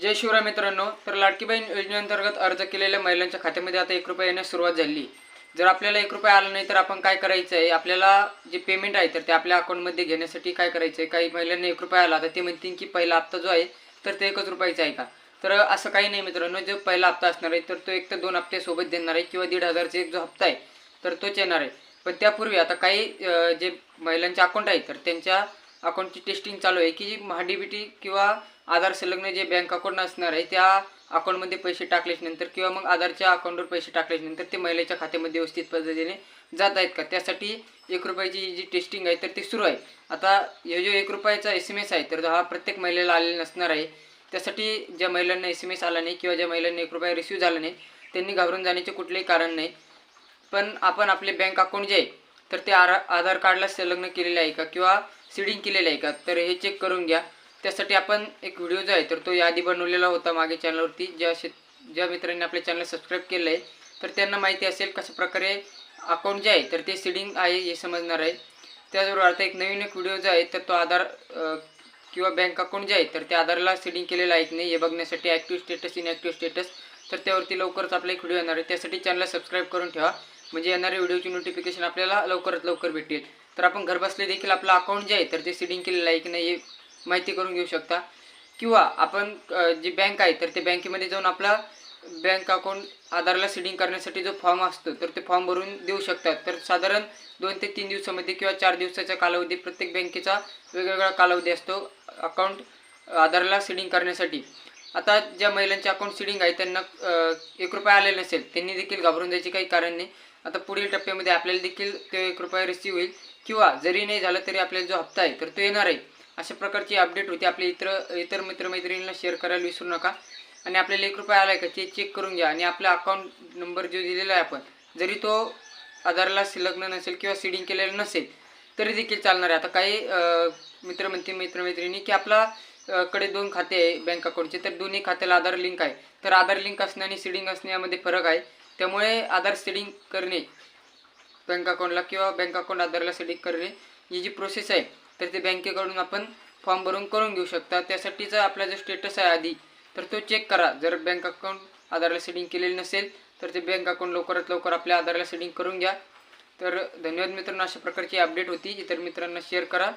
जय शिवराय मित्रांनो. तर लाडकी बहीण योजनेअंतर्गत अर्ज केलेल्या महिलांच्या खात्यामध्ये आता एक रुपया येण्यास सुरुवात झाली. जर आपल्याला एक रुपया आला नाही तर आपण काय करायचं आहे आपल्याला जे पेमेंट आहे तर ते आपल्या अकाउंटमध्ये घेण्यासाठी काय करायचं आहे काही महिलांना एक रुपया आला तर ते म्हणतील की पहिला हप्ता जो आहे तर ते एकच रुपयाचा आहे का? तर असं काही नाही मित्रांनो. जो पहिला हप्ता असणार आहे तर तो एक तर दोन हप्त्यासोबत देणार आहे किंवा दीड हजारचा एक जो हप्ता आहे तर तोच येणार आहे. पण त्यापूर्वी आता काही जे महिलांचे अकाउंट आहे तर त्यांच्या अकाउंटची टेस्टिंग चालू आहे की जी महाडीबीटी किंवा आधार संलग्न जे बँक अकाउंट असणार आहे त्या अकाउंटमध्ये पैसे टाकल्याच्या नंतर किंवा मग आधारच्या अकाउंटवर पैसे टाकल्याच्या नंतर ते महिलेच्या खात्यामध्ये व्यवस्थित पद्धतीने जात आहेत का? त्यासाठी एक रुपयाची जी टेस्टिंग आहे तर ती सुरू आहे. आता हे जो एक रुपयाचा एस एम एस आहे तर हा प्रत्येक महिलेला आलेला नसणार आहे. त्यासाठी ज्या महिलांना एस एम एस आला नाही किंवा ज्या महिलांना एक रुपया रिसिव्ह झाला नाही त्यांनी घाबरून जाण्याचे कुठलेही कारण नाही. पण आपण आपले बँक अकाउंट जे आहे तर ते आरा आधार कार्डला संलग्न केलेले आहे का? किंवा सीडिंग केलेलं आहे का? तर हे चेक करून घ्या. त्यासाठी आपण एक व्हिडिओ जो आहे तर तो यादी बनवलेला होता मागे चॅनलवरती ज्या शेत ज्या मित्रांनी आपल्या चॅनल सबस्क्राईब केलं आहे तर त्यांना माहिती असेल कशा प्रकारे अकाउंट जे आहे तर ते सीडिंग आहे हे समजणार आहे. त्याचबरोबर आता एक नवीन एक व्हिडिओ जो आहे तर तो आधार किंवा बँक अकाउंट जे आहे तर त्या आधारला सीडिंग केलेलं आहे की नाही हे बघण्यासाठी ॲक्टिव्ह स्टेटस इनॲक्टिव्ह स्टेटस तर त्यावरती लवकरच आपला एक व्हिडिओ येणार आहे. त्यासाठी चॅनलला सबस्क्राईब करून ठेवा. म्हणजे येणाऱ्या व्हिडिओची नोटिफिकेशन आपल्याला लवकरात लवकर भेटेल. तर आपण घरबसले देखील आपलं अकाउंट जे आहे तर ते सिडिंग केलेलं आहे की नाही हे माहिती करून घेऊ शकता. किंवा आपण जी बँक आहे तर ते बँकेमध्ये जाऊन आपला बँक अकाउंट आधारला सीडिंग करण्यासाठी जो फॉर्म असतो तर ते फॉर्म भरून देऊ शकतात. तर साधारण दोन ते तीन दिवसामध्ये किंवा चार दिवसाच्या कालावधी प्रत्येक बँकेचा वेगवेगळा कालावधी असतो अकाउंट आधारला सीडिंग करण्यासाठी. आता ज्या महिलांचे अकाउंट सीडिंग आहे त्यांना एक रुपया आलेला नसेल त्यांनी देखील घाबरून जायचे काही कारण नाही. आता पुढील टप्प्यामध्ये आपल्याला देखील ते कृपया रिसीव होईल. किंवा जरी नाही झालं तरी आपल्याला जो हप्ता आहे तर तो येणार आहे. अशा प्रकारची अपडेट होती. आपल्या इतर इतर मित्रमैत्रिणींना शेअर करायला विसरू नका. आणि आपल्याला एक रुपया आला आहे का ते चेक करून घ्या. आणि आपला अकाउंट नंबर जो दिलेला आहे आपण जरी तो आधारला संलग्न नसेल किंवा सीडिंग केलेला नसेल तरी देखील चालणार आहे. आता काही मित्रमंत्री मित्रमैत्रिणी की आपला कडे दोन खाते आहे बँक अकाउंटचे तर दोन्ही खात्याला आधार लिंक आहे. तर आधार लिंक असणे आणि सीडिंग असणे यामध्ये फरक आहे. त्यामुळे आधार सेडिंग करणे बँक अकाउंटला किंवा बँक अकाउंट आधारला सेटिंग करणे ही जी प्रोसेस आहे तर ते बँकेकडून आपण फॉर्म भरून करून घेऊ शकता. त्यासाठीचा आपला जो स्टेटस आहे आधी तर तो चेक करा. जर बँक अकाउंट आधारला सेटिंग केलेलं नसेल तर ते बँक अकाउंट लवकरात लवकर आपल्या आधारला सेटिंग करून घ्या. तर धन्यवाद मित्रांनो. अशा प्रकारची अपडेट होती. इतर मित्रांना शेअर करा.